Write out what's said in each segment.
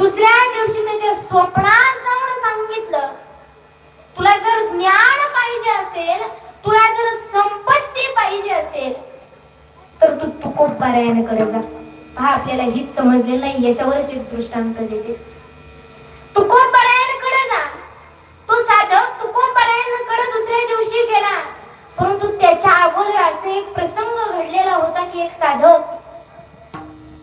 दुसऱ्या दिवशी त्याच्या स्वप्नात जाऊन सांगितलं तुला जर ज्ञान पाहिजे असेल तुला जर संपत्ती पाहिजे असेल तर तू तुकोबारायणकडे जा. पहा आपल्याला हीच समजलेलं नाही याच्यावरच एक दृष्टांत देते तुकोबारायणकडे जा तो साधक तुकोबारायणकडे दुसऱ्या दिवशी गेला परंतु त्याच्या अगोदर असे एक प्रसंग घडलेला होता की एक साधक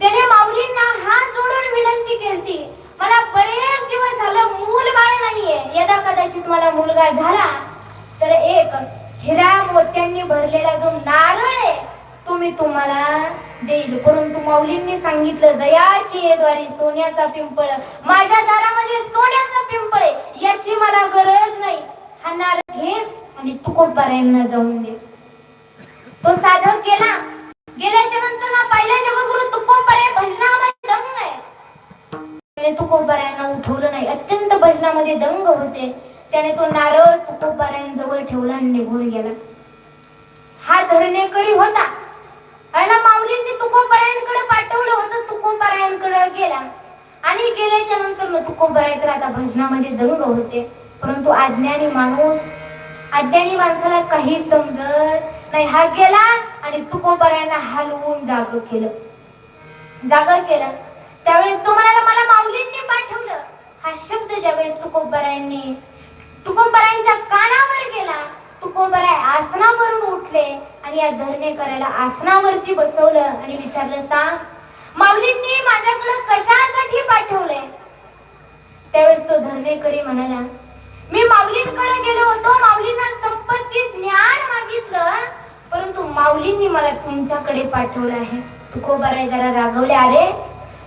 त्याने माऊलींना हात जोडून विनंती केली मला बरेच दिवस झालं मूल बाळ नाहीये यदा कदाचित मला मुलगा झाला तर एक हिरा मोत्यांनी भरलेला जो नारळ आहे तो मी तुम्हाला देईल. परंतु माऊलींनी सांगितलं जयाची येद्वारी सोन्याचा पिंपळ. माझ्या दारामध्ये सोन्याचा पिंपळ आहे याची मला गरज नाही. हा नारळ घे आणि तुकोबारायांना जाऊन दे. तो साधक गेला. गेल्याच्यानंतर ना पहिल्या जगगुरु तुकोबारे भजनामध्ये दंग आहे. त्याने तुकोबारायांना उठवलं नाही. अत्यंत भजनामध्ये दंग होते. त्याने तो नारळ तुकोबारायांजवळ ठेवला आणि निघून गेला. हा धरणेकरी होता. आणि माऊलींनी तुकोबरायांकडे पाठवलं होतं तुकोबरायांकडे गेला. आणि गेल्याच्यानंतर तुकोबराय तर आता भजनामध्ये दंग होते. परंतु अज्ञानी माणूस अज्ञानी माणसाला काही समजत नाही. हा गेला आणि तुकोबरायांना हलवून जाग केलं. जाग केलं. त्यावेळेस तो म्हणाला मला माऊलींनी पाठवलं. हा शब्द ज्यावेळेस तुकोबरायांनी तुकोबरायांच्या कानावर गेला तुकोबराय आसनावरून उठले. आणि या धरणे करायला आसनावरती बसवलं आणि विचारलं सांग माऊलींनी माझ्याकडे कशासाठी पाठवलंय? त्यावेळेस तो धरणेकरी म्हणाला मी माऊलींकडे गेलो होतो माऊलींना संपत्ती ज्ञान मागितलं परंतु माऊलींनी मला तुमच्याकडे पाठवलं आहे. तुकोबाराय जरा रागवले अरे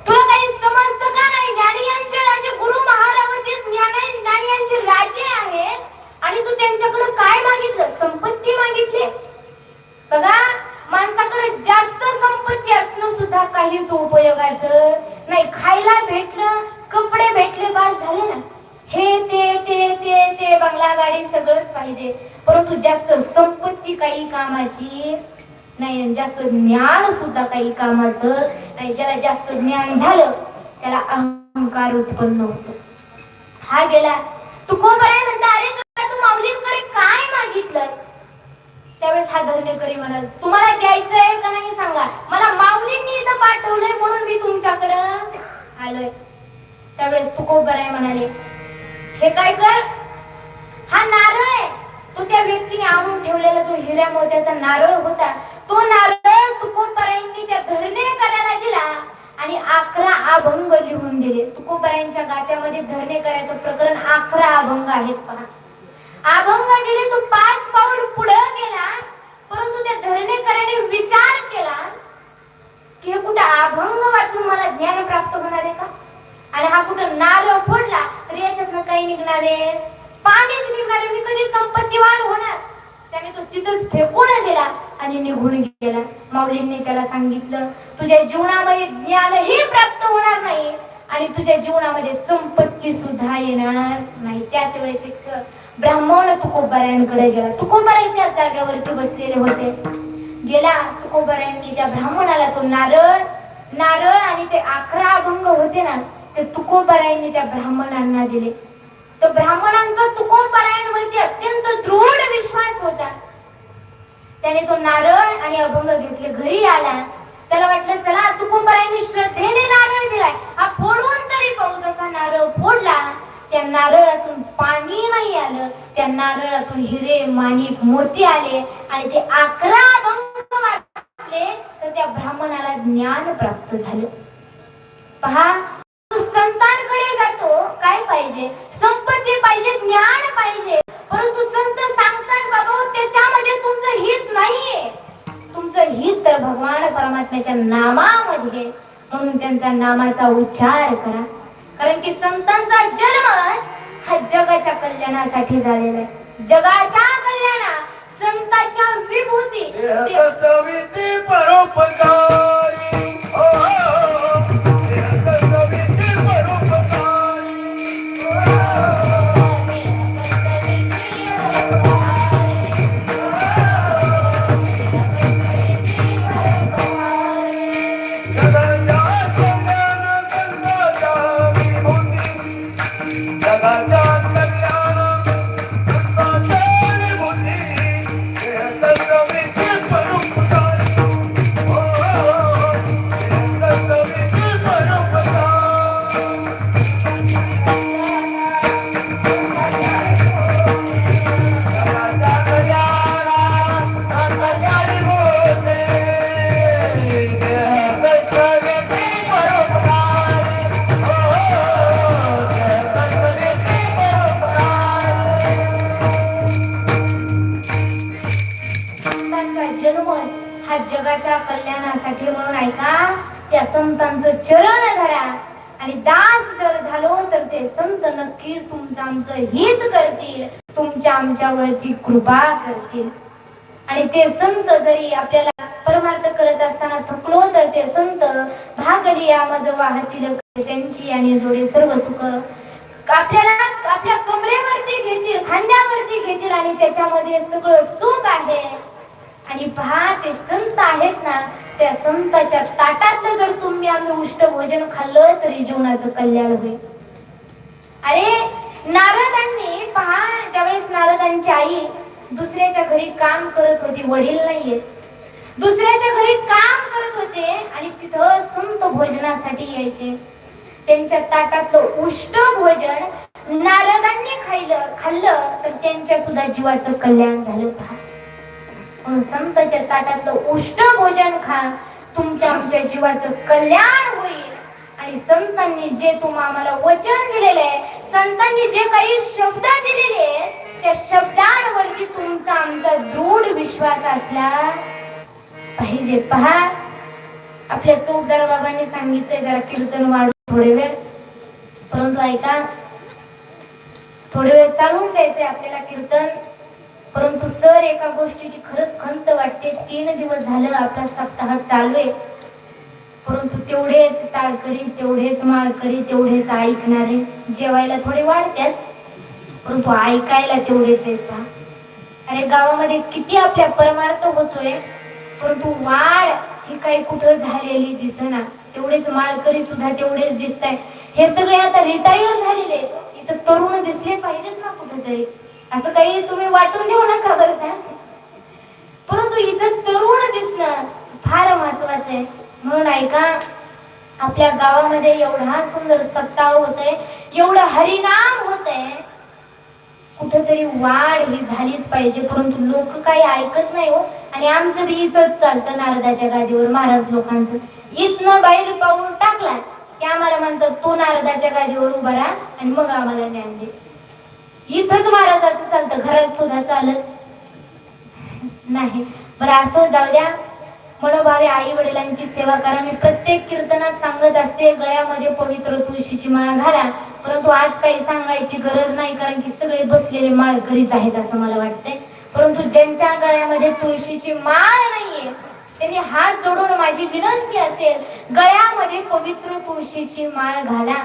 तुला काही समजतं का नाही? ज्ञानी यांचे राजे गुरु महारावती ज्ञानी ज्ञानी यांचे राजे आहेत. आणि तू त्यांच्याकडे काय मागितलं? संपत्ती मागितली? बघा माणसाकडे जास्त संपत्ती असणं सुद्धा काहीच उपयोगाचं नाही. खायला भेटलं कपडे भेटले बास झाले ना. हे ते ते ते ते बंगला गाडी सगळंच पाहिजे. परंतु जास्त संपत्ती काही कामाची नाही जास्त ज्ञान सुद्धा काही कामाचं नाही. ज्याला जास्त ज्ञान झालं त्याला अहंकार उत्पन्न होतो. हा गेला. तू कोबराय म्हणता? अरे तुला तू माऊलींकडे काय मागितलं त्यावेळेस हा धरणेकरी म्हणाल तुम्हाला द्यायचं आहे का नाही सांगा? मला माऊलींनी इथं पाठवलंय म्हणून मी तुमच्याकडं आलोय. त्यावेळेस तुकोबराय म्हणाले हे काय कर? हा नारळ आहे. तो त्या व्यक्तीने आणून ठेवलेला जो हिऱ्या मोत्याचा नारळ होता तो नारळ तुकोबरायांनी त्या धरणे करायला दिला आणि अकरा अभंग लिहून दिले. तुकोबरायांच्या गात्यामध्ये धरणे करायचं प्रकरण अकरा अभंग आहेत पहा. अभंग दिले तो पाच पाऊल पुढे गेला परंतु त्या धरणेकराने विचार केला की हे कुठं अभंग वाचून मला ज्ञान प्राप्त होणार आहे का? आणि हा कुठं नारळ फोडला तर याच्यातनं काही निघणार आहे. पाणीच निघणार आहे मी कधी संपत्तीवान होणार? त्याने तो तिथंच फेकून दिला आणि निघून गेला. माऊलींनी त्याला सांगितलं तुझ्या जीवनामध्ये ज्ञानही प्राप्त होणार नाही आणि तुझ्या जीवनामध्ये संपत्ती सुद्धा येणार नाही. त्याच वेळेस एक ब्राह्मण तुकोबारायांकडे गेला. तुकोबाराय त्या जागेवरती बसलेले होते. गेला तुकोबारायांनी त्या ब्राह्मणाला तो नारळ नारळ आणि ते अकरा अभंग होते ना ते तुकोबारायांनी त्या ब्राह्मणांना दिले. तर ब्राह्मणांचा तुकोबारायांवरती अत्यंत दृढ विश्वास होता. त्याने तो नारळ आणि अभंग घेतले घरी आला. त्याला वाटलं चला तुकोबारायांनी श्रद्धेने नारळ दिलाय. हा फोडून तरी पाहू तसा नारळ फोडला त्या नारळातून पाणी नाही आलं त्या नारळातून हिरे माणिक मोती आले आणि ते अकरा अभंग वाचले तर त्या ब्राह्मणाला ज्ञान प्राप्त झालं. पहा संतांकडे जातो काय पाहिजे? संपत्ती पाहिजे ज्ञान पाहिजे. परंतु संत सांगतात बाबा त्याच्यामध्ये तुमचं हित नाहीये. तुमचं हित तर भगवान परमात्म्याच्या नामामध्ये म्हणून त्यांचा नामाचा उच्चार करा. कारण की संतांचा जन्म हा जगाच्या कल्याणासाठी झालेला आहे. जगाच्या कल्याणा संतांच्या विभूती. ते- परोपकारी. ओ, परोपकारी. हा जगाच्या कल्याणासाठी म्हणून ऐका त्या संतांचं चरण धरा आणि दास जर झालो तर ते संत नक्कीच तुमचं आमचं हित करतील. तुमच्या आमच्यावरती कृपा करतील. आणि ते संत जरी आपल्याला परमार्थ करत असताना थकलो तर ते संत भागली या मज वाहतील. त्यांची आणि जोडे सर्व सुख आपल्याला आपल्या कमरेवरती घेतील खांद्यावरती घेतील आणि त्याच्यामध्ये सगळं सुख आहे. आणि पहा ते संत आहेत ना त्या संताच्या ताटातलं जर तुम्ही आम्ही उष्ट भोजन खाल्लं तरी जीवनाचं कल्याण होईल. अरे नारदांनी पहा ज्यावेळेस नारदांची आई दुसऱ्याच्या घरी काम करत होती वडील नाहीयेत. दुसऱ्याच्या घरी काम करत होते आणि तिथं संत भोजनासाठी यायचे. त्यांच्या ताटातलं उष्ट भोजन नारदांनी खाल्लं खाल्लं तर त्यांच्या सुद्धा जीवाचं कल्याण झालं पहा म्हणून संताच्या ताटातलं उष्ट भोजन खा. तुमच्या आमच्या जीवाचं कल्याण होईल. आणि संतांनी जे तुम्हा आम्हाला वचन दिलेलं आहे संतांनी जे काही शब्द दिलेले आहेत त्या शब्दांवरती तुमचा आमचा दृढ विश्वास असला पाहिजे. पहा आपल्या चौकदार बाबांनी सांगितलंय जरा कीर्तन वाढ थोडे वेळ. परंतु ऐका थोडे वेळ चालून द्यायचंय आपल्याला कीर्तन. परंतु सर एका गोष्टीची खरंच खंत वाटते. तीन दिवस झालं आपला सप्ताह चालू आहे. परंतु तेवढेच टाळकरी तेवढेच माळकरी तेवढेच ऐकणारे जेवायला थोडे वाढतात परंतु ऐकायला तेवढेच आहेत अरे गावामध्ये किती आपल्या परमार्थ होतोय. परंतु वाढ ही काही कुठं झालेली दिसना. तेवढेच माळकरी सुद्धा तेवढेच दिसत हे सगळे आता रिटायर झालेले इथं तरुण दिसले पाहिजेत ना कुठेतरी. असं काही तुम्ही वाटून देऊ नका बरं का? परंतु इथं तरुण दिसणं फार महत्वाचं आहे. म्हणून ऐका आपल्या गावामध्ये एवढा सुंदर सप्ताह होतय एवढं हरिनाम होतंय. कुठेतरी वाढ ही झालीच पाहिजे परंतु लोक काही ऐकत नाही हो. आणि आमचं बी इथंच चालतं नारदाच्या गादीवर महाराज लोकांचं. इथनं बाहेर पाऊल टाकला की आम्हाला म्हणतात तो नारदाच्या गादीवर उभा राहा आणि मग आम्हाला ज्ञान दे. इथंच महाराजाचं चालतं घरात सुद्धा चालत नाही. बरं असं जाऊ द्या. मनोभावे आई वडिलांची सेवा करा. मी प्रत्येक कीर्तनात सांगत असते गळ्यामध्ये पवित्र तुळशीची माळा घाला. परंतु आज काही सांगायची गरज नाही कारण की सगळे बसलेले माळ घरीच आहेत असं मला वाटतंय. परंतु ज्यांच्या गळ्यामध्ये तुळशीची माळ नाहीये त्यांनी हात जोडून माझी विनंती असेल गळ्यामध्ये पवित्र तुळशीची माळ घाला.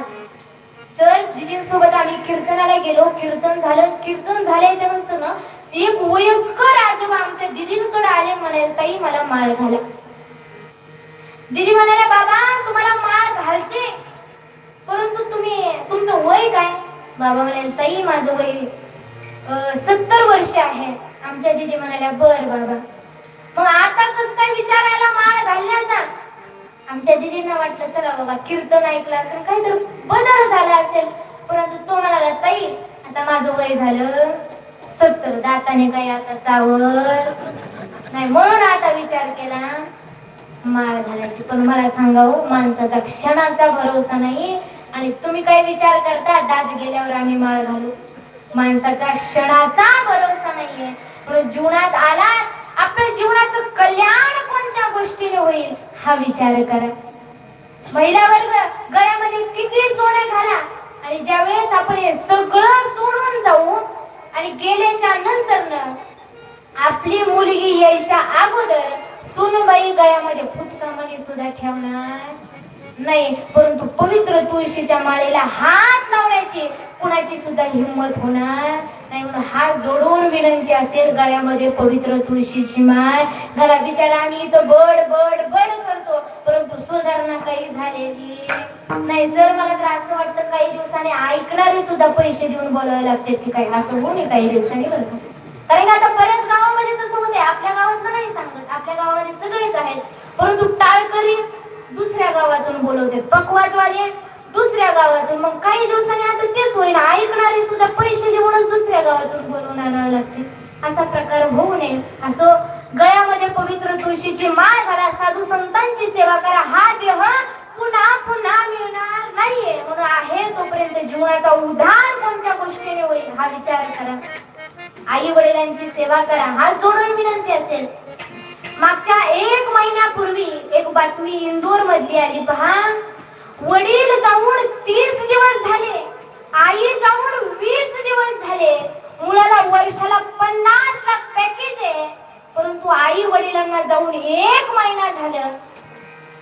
सर दिदींसोबत आम्ही कीर्तनाला गेलो. कीर्तन झालं. कीर्तन झाल्याच्यानंतर ना एक वयस्कर आजोबा आमच्या दिदींकडे आले म्हणाले ताई मला माळ घाला. दिदी म्हणाले बाबा तुम्हाला माळ घालते. परंतु तुम्ही तुमचं वय काय? बाबा म्हणाले ताई माझं वय सत्तर वर्ष आहे. आमच्या दिदी म्हणाल्या बर बाबा. मग आता कस काय विचारायला माळ घालण्याचा? आमच्या दिदींना वाटलं चला बाबा कीर्तन ऐकलं असेल काहीतरी बदल झाला असेल. परंतु तो म्हणाला ताई आता माझं वय झालं. सत्तर जाताने काही आता चावल? नाही म्हणून आता विचार केला. माळ घालायची. पण मला सांगा हो माणसाचा क्षणाचा भरोसा नाही. आणि तुम्ही काय विचार करता? दात गेल्यावर आम्ही माळ घालू. माणसाचा क्षणाचा भरोसा नाहीये. म्हणून जीवनात आला आपल्या जीवनाचं कल्याण कोणत्या गोष्टीने होईल हा विचार करा. महिला वर्ग गळ्यामध्ये किती सोने घाला आणि ज्यावेळेस आपण हे सगळं सोडून जाऊ आणि गेल्याच्यानंतर आपली मुलगी यायच्या अगोदर सुनबाई गळ्यामध्ये फुटकामध्ये सुद्धा ठेवणार. नाही परंतु पवित्र तुळशीच्या माळेला हात लावण्याची कुणाची सुद्धा हिंमत होणार नाही म्हणून हात जोडून विनंती असेल गळ्यामध्ये पवित्र तुळशीची माळ. घरा बिचारा आम्ही इथं बड बड बड करतो परंतु सुधारणा काही झालेली नाही. सर मला तर असं वाटतं काही दिवसाने ऐकणारे सुद्धा पैसे देऊन बोलावे लागते की काही असं होणे काही दिवसांनी बरं कारण की आता बऱ्याच गावामध्ये तसं होते आपल्या गावात नाही सांगत. आपल्या गावामध्ये सगळेच आहेत. परंतु टाळकरी दुसऱ्या गावातून बोलवते. पकवाजवाले दुसऱ्या गावातून. मग काही दिवसांनी असं तेच होईल ऐकणारे सुद्धा पैसे देऊनच दुसऱ्या गावातून बोलवून आणावं लागते. असा प्रकार होऊ नये. असो गळ्यामध्ये पवित्र तुळशीची माळ घाला. साधू संतांची सेवा करा. हा देह पुन्हा पुन्हा मिळणार नाहीये. म्हणून आहे तोपर्यंत जीवनाचा उधार कोणत्या गोष्टीने होईल? हा विचार करा. आई वडिलांची सेवा करा. हा जोडून विनंती असेल. मागच्या एक महिन्यापूर्वी एक बातमी इंदोर मधली आली. पहा. वडील जाऊन तीस दिवस झाले. आई जाऊन वीस दिवस झाले. मुलाला वर्षाला पन्नास लाख पॅकेज आहे. परंतु आई वडिलांना जाऊन एक महिना झालं.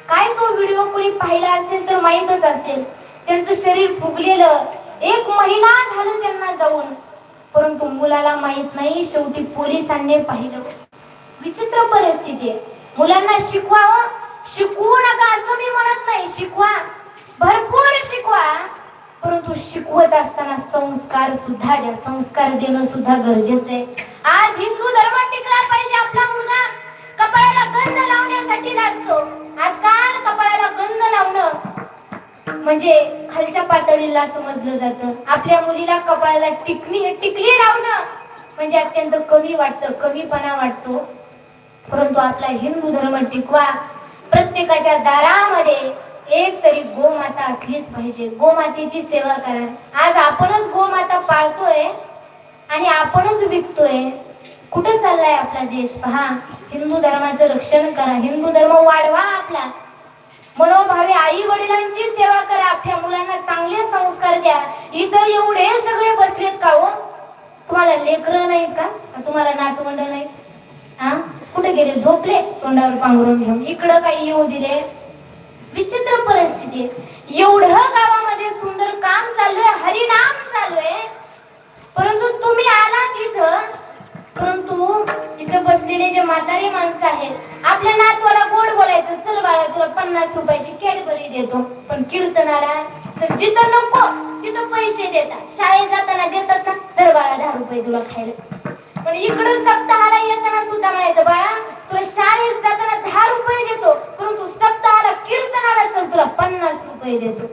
काय तो व्हिडिओ कोणी पाहिला असेल तर माहीतच असेल. त्यांचं शरीर फुगलेलं. एक महिना झालं त्यांना जाऊन. परंतु मुलाला माहीत नाही. शेवटी पोलिसांनी पाहिलं. विचित्र परिस्थिती आहे. मुलांना शिकवावं शिकवू नका असं मी म्हणत नाही. शिकवा. भरपूर शिकवा. परंतु शिकवत असताना संस्कार सुद्धा द्या. संस्कार देणं सुद्धा गरजेचं आहे. आज हिंदू धर्म टिकला पाहिजे आपला मुलगा. कपाळाला गंध लावण्यासाठी लागतो. आजकाल कपाळाला गंध लावणं म्हणजे खालच्या पातळीला समजलं जातं. आपल्या मुलीला कपाळाला टिकली टिकली लावणं म्हणजे अत्यंत कमी वाटतं कमीपणा वाटतो. परंतु आपला हिंदू धर्म टिकवा. प्रत्येकाच्या दारामध्ये एक तरी गोमाता असलीच पाहिजे. गोमातेची सेवा करा. आज आपणच गोमाता पाळतोय आणि आपणच विकतोय. कुठं चाललाय आपला देश? पहा हिंदू धर्माचं रक्षण करा. हिंदू धर्म वाढवा आपला. मनोभावे आई वडिलांची सेवा करा. आपल्या मुलांना चांगले संस्कार द्या. इथं एवढे सगळे बसलेत का हो? तुम्हाला लेकरं नाहीत का का? तुम्हाला नातवंड नाहीत? हा? कुठे गेले? झोपले? तोंडावर पांघरून घेऊन. इकडं काही येऊ दिले? विचित्र परिस्थिती. एवढं गावामध्ये सुंदर काम चालू आहे हरिनाम चालू आहे. परंतु तुम्ही आला तिथं परंतु इथं बसलेले जे म्हातारी माणसं आहेत आपल्या नातवाला गोड बोलायचं. चल बाळा तुला पन्नास रुपयाची कॅडबरी देतो. पण कीर्तनाला तर जिथं नको तिथं पैसे देतात. शाळेत जाताना देतात ना? तर बाळा दहा रुपये तुला खायला. पण इकडं सप्ताहाला येताना सुद्धा म्हणायचं बाळा तुला शाळेत जाताना दहा रुपये देतो परंतु सप्ताहाला कीर्तनाला चल तुला पन्नास रुपये देतो.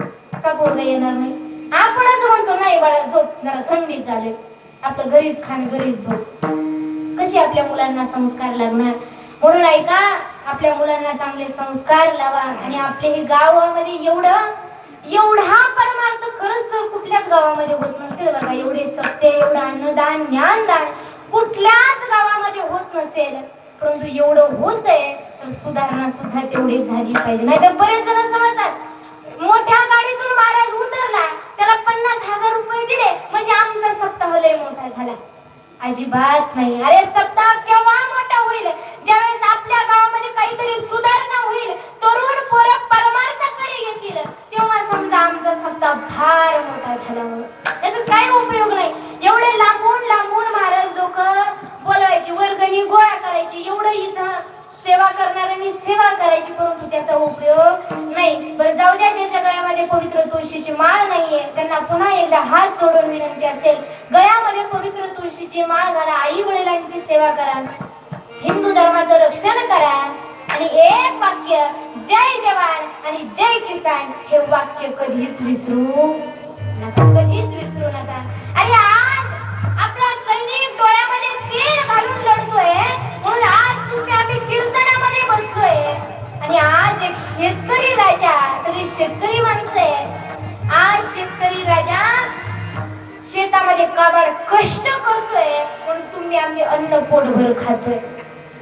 का बोलता येणार नाही? आपणच म्हणतो नाही बाळा झोप जरा थंडी चालेल आपलं घरीच खाण घरीच झोप. कशी आपल्या मुलांना संस्कार लागणार? म्हणून ऐका आपल्या मुलांना चांगले संस्कार लावा आणि आपले हे गावामध्ये एवढं एवढा परमार्थ खरंच तर कुठल्याच गावामध्ये होत नसेल बघा. एवढे सत्य एवढं अन्नदान ज्ञानदान कुठल्याच गावामध्ये होत नसेल. परंतु एवढं होत आहे तर सुधारणा सुद्धा तेवढीच झाली पाहिजे. नाही तर बरेच जण समजतात मोठ्या गाडीतून महाराज उतरला त्याला पन्नास हजार रुपये दिले म्हणजे आमचा सप्ताह लय मोठा झाला. अजिबात नाही. अरे सप्ताह केव्हा मोठा होईल? ज्यावेळेस आपल्या गावामध्ये काहीतरी सुधार होईल तरुण पोरं परमार्थाकडे येतील तेव्हा समजा आमचा सप्ताह फार मोठा झाला म्हणून याचा काही उपयोग नाही एवढे लांबून लांबून महाराज लोक बोलवायची वर्गणी गोळा करायची एवढं इथं सेवा करणाऱ्यांनी सेवा करायची परंतु त्याचा उपयोग नाही बरं जाऊ द्या ज्याच्या गळ्यामध्ये पवित्र तुळशीची माळ नाहीये त्यांना पुन्हा एकदा हात जोडून विनंती असेल. गळ्यामध्ये पवित्र तुळशीची माळ घाला. आई वडिलांची सेवा करा. हिंदू धर्माचं रक्षण करा. आणि एक वाक्य जय जवान आणि जय किसान हे वाक्य कधीच विसरू नका. कधीच विसरू नका. आणि आज आपला सैनिक डोळ्यामध्ये तेल घालून लढतोय. म्हणून आज तुम्ही आम्ही कीर्तनामध्ये बसलोय. आणि आज एक शेतकरी राजा सगळी शेतकरी माणसं आहे आज शेतकरी राजा शेतामध्ये काबाड कष्ट करतोय म्हणून तुम्ही आम्ही अन्न पोटभर खातोय.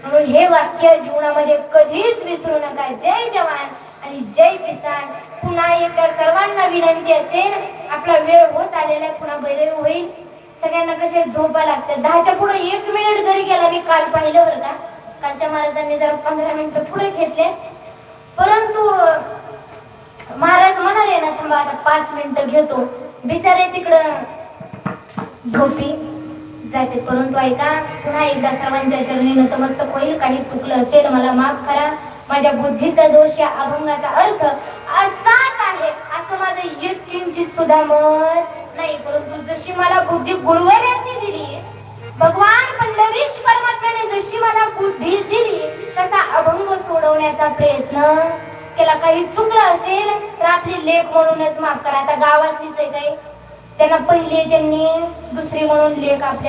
म्हणून हे वाक्य जीवनामध्ये कधीच विसरू नका. जय जवान आणि जय किसान. पुन्हा एकदा सर्वांना विनंती असेल आपला वेळ होत आलेला आहे पुन्हा बैरव होईल. सगळ्यांना कसे झोपा लागतात. दहाच्या पुढे एक मिनिट जरी गेला मी काल पाहिलं बरं का. कालच्या महाराजांनी जर पंधरा मिनिटं पुढे घेतले. परंतु महाराज म्हणाले ना थांबा आता पाच मिनिटं घेतो. बिचारे तिकडं झोपी. जायचे परंतु ऐका पुन्हा एकदा सर्वांच्या चरणी नतमस्तक होईल. काही चुकलं असेल मला माफ करा. माझ्या बुद्धीचा दोष या अभंगाचा अर्थ असाच आहे. असं माझं माझं किंचित सुद्धा मत नाही. परंतु जशी मला बुद्धी गुरुवर्यांनी दिली भगवान पंढरीश परमात्म्याने जशी मला बुद्धी दिली तसा अभंग सोडवण्याचा प्रयत्न केला. काही चुकलं असेल तर आपली लेख म्हणूनच माफ करा. आता गावातलीच आहे काही. त्यांना पहिले त्यांनी दुसरी म्हणून लेख आपल्या